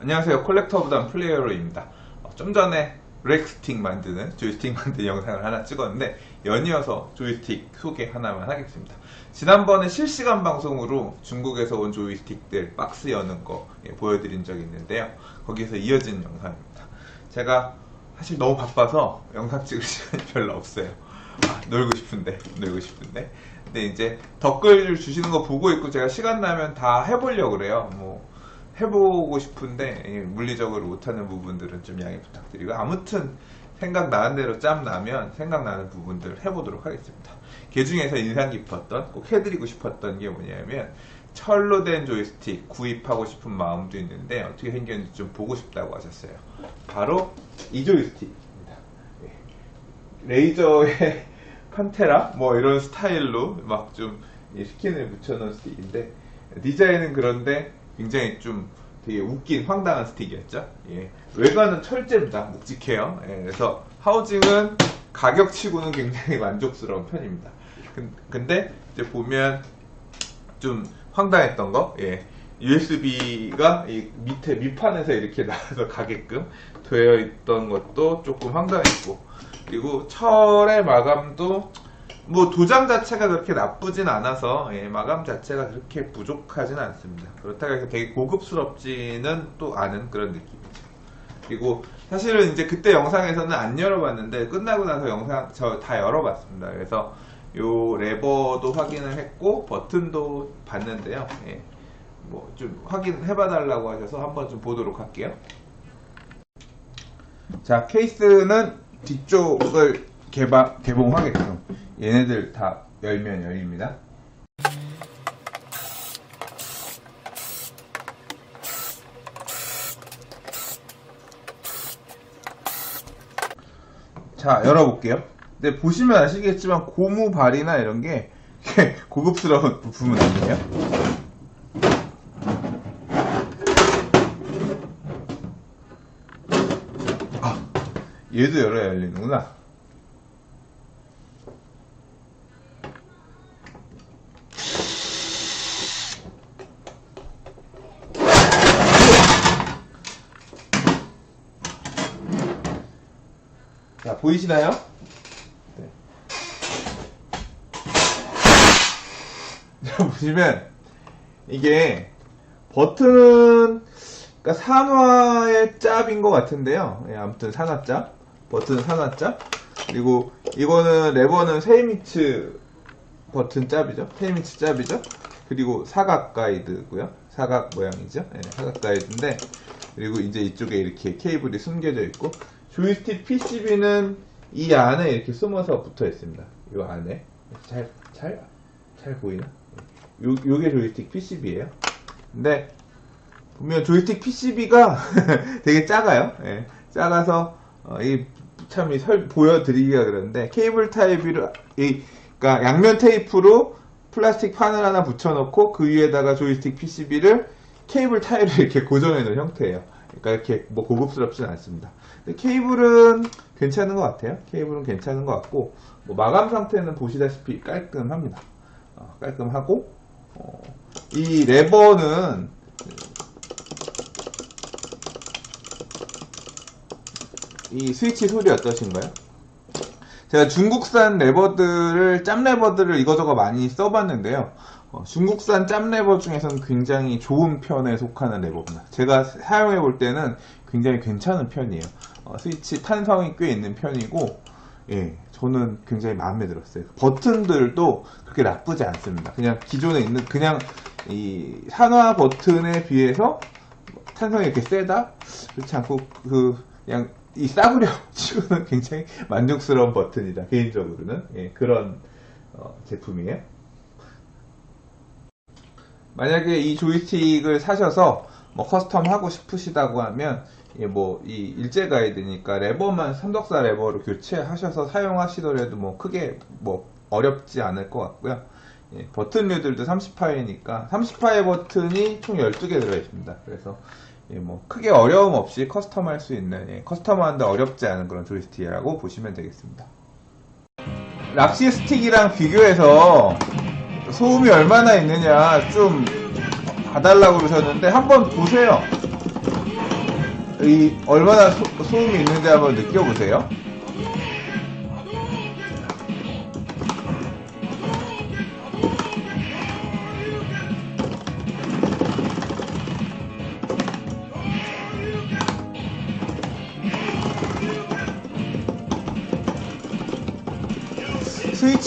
안녕하세요. 콜렉터보단 플레이어로입니다. 어, 좀 전에 렉스틱 만드는 조이스틱 만드는 영상을 하나 찍었는데 연이어서 조이스틱 소개 하나만 하겠습니다. 지난번에 실시간 방송으로 중국에서 온 조이스틱들 박스 여는 거 예, 보여드린 적이 있는데요. 거기서 이어진 영상입니다. 제가 사실 너무 바빠서 영상 찍을 시간이 별로 없어요. 아, 놀고 싶은데 놀고 싶은데. 근데 이제 댓글 주시는 거 보고 있고 제가 시간 나면 다 해보려고 그래요. 뭐 해보고 싶은데 예, 물리적으로 못하는 부분들은 좀 양해 부탁드리고 아무튼 생각나는 대로 짬 나면 생각나는 부분들 해보도록 하겠습니다. 그 중에서 인상 깊었던 꼭 해드리고 싶었던 게 뭐냐면 철로 된 조이스틱 구입하고 싶은 마음도 있는데 어떻게 생겼는지 좀 보고 싶다고 하셨어요. 바로 이 조이스틱입니다. 예. 레이저의 판테라? 뭐 이런 스타일로 막 좀 스킨을 붙여놓은 스틱인데 디자인은 그런데 굉장히 좀 되게 웃긴 황당한 스틱이었죠. 예. 외관은 철제입니다. 묵직해요. 예, 그래서 하우징은 가격치고는 굉장히 만족스러운 편입니다. 근- 근데 이제 보면 좀 황당했던 거, 예. USB가 밑에 밑판에서 이렇게 나와서 가게끔 되어 있던 것도 조금 황당했고, 그리고 철의 마감도 뭐 도장 자체가 그렇게 나쁘진 않아서 예, 마감 자체가 그렇게 부족하진 않습니다. 그렇다고 해서 되게 고급스럽지는 또 않은 그런 느낌이죠. 그리고 사실은 이제 그때 영상에서는 안 열어봤는데 끝나고 나서 영상 저 다 열어봤습니다. 그래서 요 레버도 확인을 했고 버튼도 봤는데요. 예, 뭐 좀 확인해봐달라고 하셔서 한번 좀 보도록 할게요. 자 케이스는 뒤쪽을 개봉하게끔 얘네들 다 열면 열립니다. 자, 열어볼게요. 근데 보시면 아시겠지만 고무 발이나 이런 게 고급스러운 부품은 아니에요. 아, 얘도 열어야 열리는구나. 보이시나요? 네. 자, 보시면, 이게, 버튼은, 그러니까 산화의 짭인 것 같은데요. 예, 아무튼 산화짭. 버튼은 산화짭. 그리고, 이거는, 레버는 세이미츠 버튼 짭이죠. 세이미츠 짭이죠. 그리고 사각 가이드고요. 사각 모양이죠. 예, 사각 가이드인데, 그리고 이제 이쪽에 이렇게 케이블이 숨겨져 있고, 조이스틱 PCB는 이 안에 이렇게 숨어서 붙어 있습니다. 이 안에. 잘, 잘, 잘 보이나? 요, 요게 조이스틱 PCB예요. 근데, 보면 조이스틱 PCB가 되게 작아요. 예, 작아서, 어, 이, 참, 이 설, 보여드리기가 그런데, 케이블 타입으로, 이, 그니까 양면 테이프로 플라스틱 판을 하나 붙여놓고, 그 위에다가 조이스틱 PCB를 케이블 타입으로 이렇게 고정해 놓은 형태예요. 그러니까 이렇게 뭐 고급스럽진 않습니다. 케이블은 괜찮은 것 같아요. 케이블은 괜찮은 것 같고, 뭐 마감 상태는 보시다시피 깔끔합니다. 어, 깔끔하고, 어, 이 레버는 이 스위치 소리 어떠신가요? 제가 중국산 레버들을 짬 레버들을 이거저거 많이 써봤는데요. 어, 중국산 짬 레버 중에서는 굉장히 좋은 편에 속하는 레버입니다. 제가 사용해 볼 때는 굉장히 괜찮은 편이에요. 어, 스위치 탄성이 꽤 있는 편이고, 예, 저는 굉장히 마음에 들었어요. 버튼들도 그렇게 나쁘지 않습니다. 그냥 기존에 있는 그냥 이 산화 버튼에 비해서 탄성이 이렇게 세다? 그렇지 않고 그 그냥 이 싸구려 치고는 굉장히 만족스러운 버튼이다 개인적으로는 예, 그런 어, 제품이에요. 만약에 이 조이스틱을 사셔서 뭐 커스텀 하고 싶으시다고 하면 뭐이 일제 가이드니까 레버만 삼덕사 레버로 교체하셔서 사용하시더라도 뭐 크게 뭐 어렵지 않을 것 같고요. 예, 버튼류들도 30파이니까 30파이 버튼이 총 12개 들어있습니다. 그래서 예, 뭐 크게 어려움 없이 커스텀 할 수 있는 예, 커스텀 하는데 어렵지 않은 그런 조이스틱이라고 보시면 되겠습니다. 락시 스틱이랑 비교해서 소음이 얼마나 있느냐 좀 봐달라고 그러셨는데 한번 보세요. 이 얼마나 소, 소음이 있는지 한번 느껴보세요.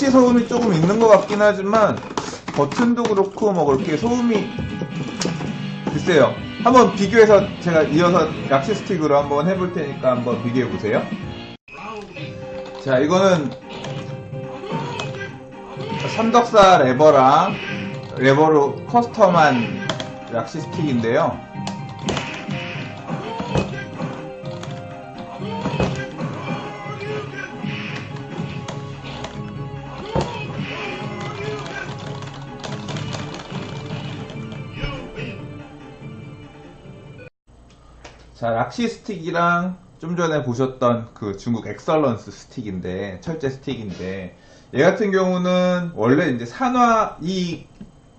스위치 소음이 조금 있는 것 같긴 하지만 버튼도 그렇고 뭐 그렇게 소음이 글쎄요. 한번 비교해서 제가 이어서 락시 스틱으로 한번 해볼 테니까 한번 비교해 보세요. 자, 이거는 삼덕사 레버랑 레버로 커스텀한 락시 스틱인데요. 자, 락시 스틱이랑 좀 전에 보셨던 그 중국 엑설런스 스틱인데, 철제 스틱인데, 얘 같은 경우는 원래 이제 산화, 이,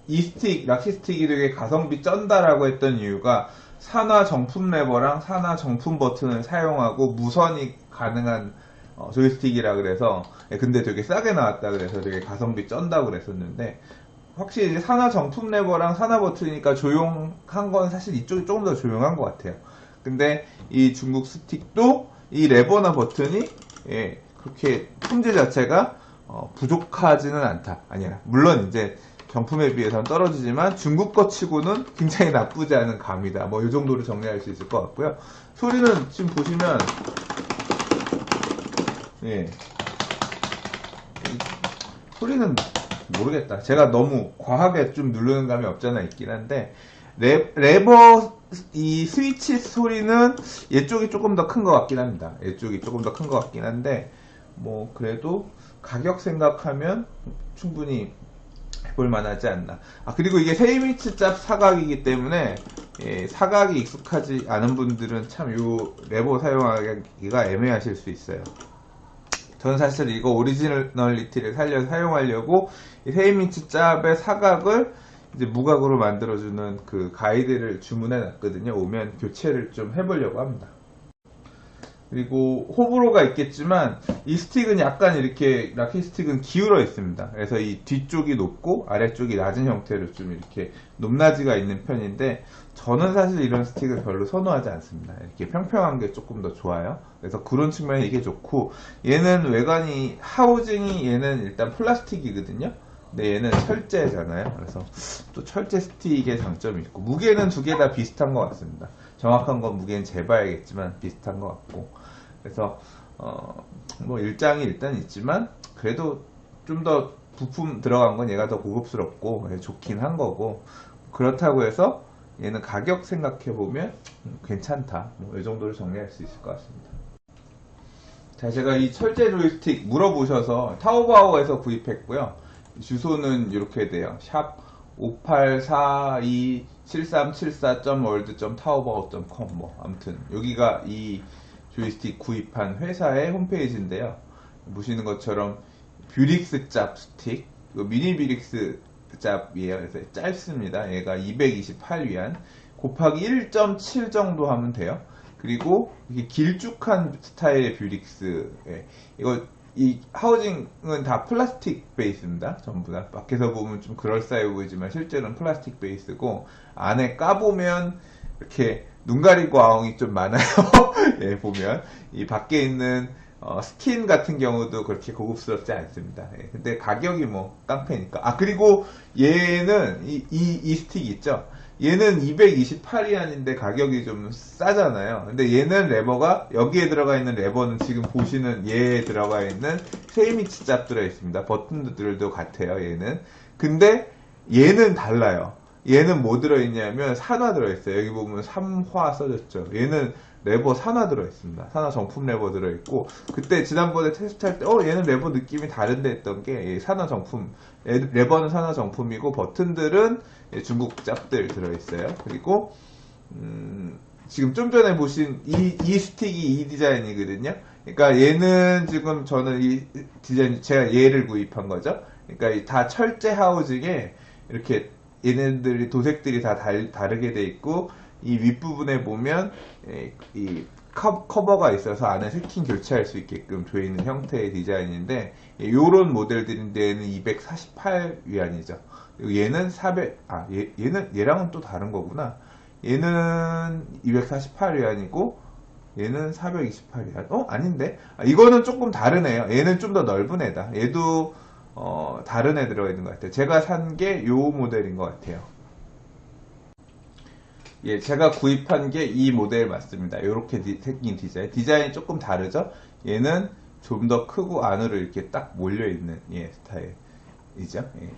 이 스틱, 락시 스틱이 되게 가성비 쩐다라고 했던 이유가 산화 정품 레버랑 산화 정품 버튼을 사용하고 무선이 가능한 어, 조이스틱이라 그래서, 예, 근데 되게 싸게 나왔다 그래서 되게 가성비 쩐다 그랬었는데, 확실히 산화 정품 레버랑 산화 버튼이니까 조용한 건 사실 이쪽이 조금 더 조용한 것 같아요. 근데 이 중국 스틱도 이 레버나 버튼이 예, 그렇게 품질 자체가 어, 부족하지는 않다. 아니야. 물론 이제 정품에 비해서는 떨어지지만 중국 거 치고는 굉장히 나쁘지 않은 감이다. 뭐 이 정도로 정리할 수 있을 것 같고요. 소리는 지금 보시면 예. 이 소리는 모르겠다. 제가 너무 과하게 좀 누르는 감이 없잖아 있긴 한데 레, 레버 이 스위치 소리는 얘쪽이 조금 더 큰 것 같긴 합니다. 얘쪽이 조금 더 큰 것 같긴 한데 뭐 그래도 가격 생각하면 충분히 해볼 만하지 않나. 아 그리고 이게 3인치 짭 사각이기 때문에 예, 사각이 익숙하지 않은 분들은 참 요 레버 사용하기가 애매하실 수 있어요. 저는 사실 이거 오리지널리티를 살려 사용하려고 이 3인치 짭의 사각을 이제 무각으로 만들어주는 그 가이드를 주문해 놨거든요. 오면 교체를 좀 해보려고 합니다. 그리고 호불호가 있겠지만 이 스틱은 약간 이렇게 락키 스틱은 기울어 있습니다. 그래서 이 뒤쪽이 높고 아래쪽이 낮은 형태로 좀 이렇게 높낮이가 있는 편인데 저는 사실 이런 스틱을 별로 선호하지 않습니다. 이렇게 평평한 게 조금 더 좋아요. 그래서 그런 측면에 이게 좋고 얘는 외관이 하우징이 얘는 일단 플라스틱이거든요. 근데 얘는 철제잖아요. 그래서 또 철제 스틱의 장점이 있고 무게는 두 개 다 비슷한 것 같습니다. 정확한 건 무게는 재봐야겠지만 비슷한 것 같고 그래서 어, 뭐 일장이 일단 있지만 그래도 좀 더 부품 들어간 건 얘가 더 고급스럽고 예, 좋긴 한 거고 그렇다고 해서 얘는 가격 생각해 보면 괜찮다. 뭐 이 정도로 정리할 수 있을 것 같습니다. 자, 제가 이 철제 조이스틱 물어보셔서 타오바오에서 구입했고요. 주소는 이렇게 돼요. 샵 58427374.world.taobao.com 뭐 아무튼 여기가 이 조이스틱 구입한 회사의 홈페이지인데요. 보시는 것처럼 뷰릭스 짭 스틱, 이거 미니 뷰릭스 짭이에요. 그래서 짧습니다. 얘가 228위안 곱하기 1.7 정도 하면 돼요. 그리고 이게 길쭉한 스타일의 뷰릭스, 예. 이거 이 하우징은 다 플라스틱 베이스입니다. 전부 다. 밖에서 보면 좀 그럴싸해 보이지만 실제로는 플라스틱 베이스고 안에 까보면 이렇게 눈 가리고 아웅이 좀 많아요. 예, 보면 이 밖에 있는 어, 스킨 같은 경우도 그렇게 고급스럽지 않습니다. 예, 근데 가격이 뭐 깡패니까. 아 그리고 얘는 이, 이, 이 스틱 있죠. 얘는 228위안인데 가격이 좀 싸잖아요. 근데 얘는 레버가 여기에 들어가 있는 레버는 지금 보시는 얘에 들어가 있는 세이미치 짭 들어 있습니다. 버튼들도 같아요. 얘는. 근데 얘는 달라요. 얘는 뭐 들어있냐면 산화 들어있어요. 여기 보면 3화 써졌죠. 얘는 레버 산화 들어있습니다. 산화 정품 레버 들어있고 그때 지난번에 테스트할 때 어 얘는 레버 느낌이 다른데 했던 게 산화 정품 레버는 산화 정품이고 버튼들은 중국 짭들 들어있어요. 그리고 음, 지금 좀 전에 보신 이, 이 스틱이 이 디자인이거든요. 그러니까 얘는 지금 저는 이 디자인 제가 얘를 구입한 거죠. 그러니까 다 철제 하우징에 이렇게 얘네들이 도색들이 다 달, 다르게 돼 있고 이 윗부분에 보면 예, 이 커, 커버가 있어서 안에 세팅 교체할 수 있게끔 되어 있는 형태의 디자인인데 이런 모델들인데는 248 위안이죠. 얘는 400, 아 얘, 얘는 얘랑은 또 다른 거구나. 얘는 248 위안이고 얘는 428 위안. 어 아닌데? 아, 이거는 조금 다르네요. 얘는 좀 더 넓은 애다. 얘도 어, 다른 애 들어가 있는 것 같아요. 제가 산 게 요 모델인 것 같아요. 예, 제가 구입한 게 이 모델 맞습니다. 이렇게 생긴 디자인. 디자인이 조금 다르죠? 얘는 좀 더 크고 안으로 이렇게 딱 몰려있는 예, 스타일이죠. 예.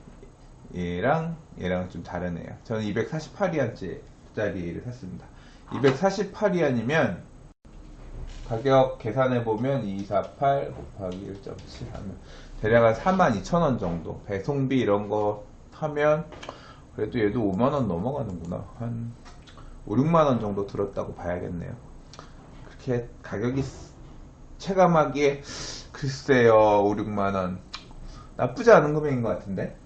얘랑 얘랑 좀 다르네요. 저는 248위안짜리를 샀습니다. 248위안이면 가격 계산해보면 248 곱하기 1.7 하면 대략 한 42,000원 정도. 배송비 이런 거 하면 그래도 얘도 5만원 넘어가는구나. 한 5, 6만원 정도 들었다고 봐야겠네요. 그렇게 가격이 체감하기에 글쎄요 5, 6만원. 나쁘지 않은 금액인 것 같은데?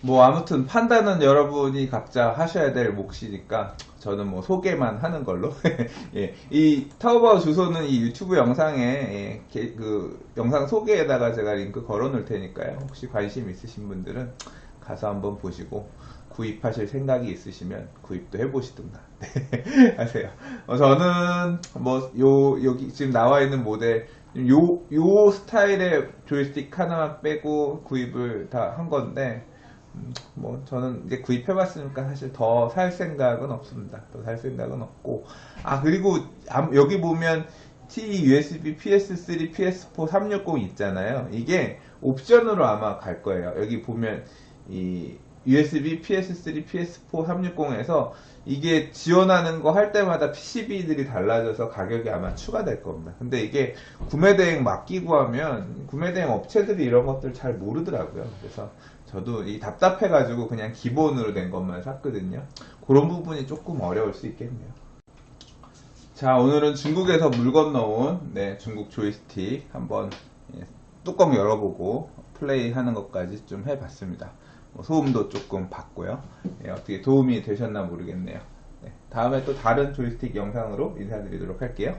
뭐 아무튼 판단은 여러분이 각자 하셔야 될 몫이니까 저는 뭐 소개만 하는 걸로. 예, 이 타오바오 주소는 이 유튜브 영상에 예, 게- 그 영상 소개에다가 제가 링크 걸어 놓을 테니까요. 혹시 관심 있으신 분들은 가서 한번 보시고 구입하실 생각이 있으시면 구입도 해보시든가 네, 하세요. 어, 저는 뭐 요 여기 지금 나와 있는 모델 요 요 스타일의 조이스틱 하나만 빼고 구입을 다 한 건데 음, 뭐 저는 이제 구입해봤으니까 사실 더 살 생각은 없습니다. 더 살 생각은 없고 아 그리고 암- 여기 보면 T USB PS3 PS4 360 있잖아요. 이게 옵션으로 아마 갈 거예요. 여기 보면 이 USB PS3 PS4 360에서 이게 지원하는 거 할 때마다 PCB들이 달라져서 가격이 아마 추가될 겁니다. 근데 이게 구매 대행 맡기고 하면 구매 대행 업체들이 이런 것들 잘 모르더라고요. 그래서 저도 이 답답해가지고 그냥 기본으로 된 것만 샀거든요. 그런 부분이 조금 어려울 수 있겠네요. 자, 오늘은 중국에서 물 건너온 네, 중국 조이스틱 한번 예, 뚜껑 열어보고 플레이 하는 것까지 좀 해봤습니다. 뭐 소음도 조금 봤고요. 예, 어떻게 도움이 되셨나 모르겠네요. 네, 다음에 또 다른 조이스틱 영상으로 인사드리도록 할게요.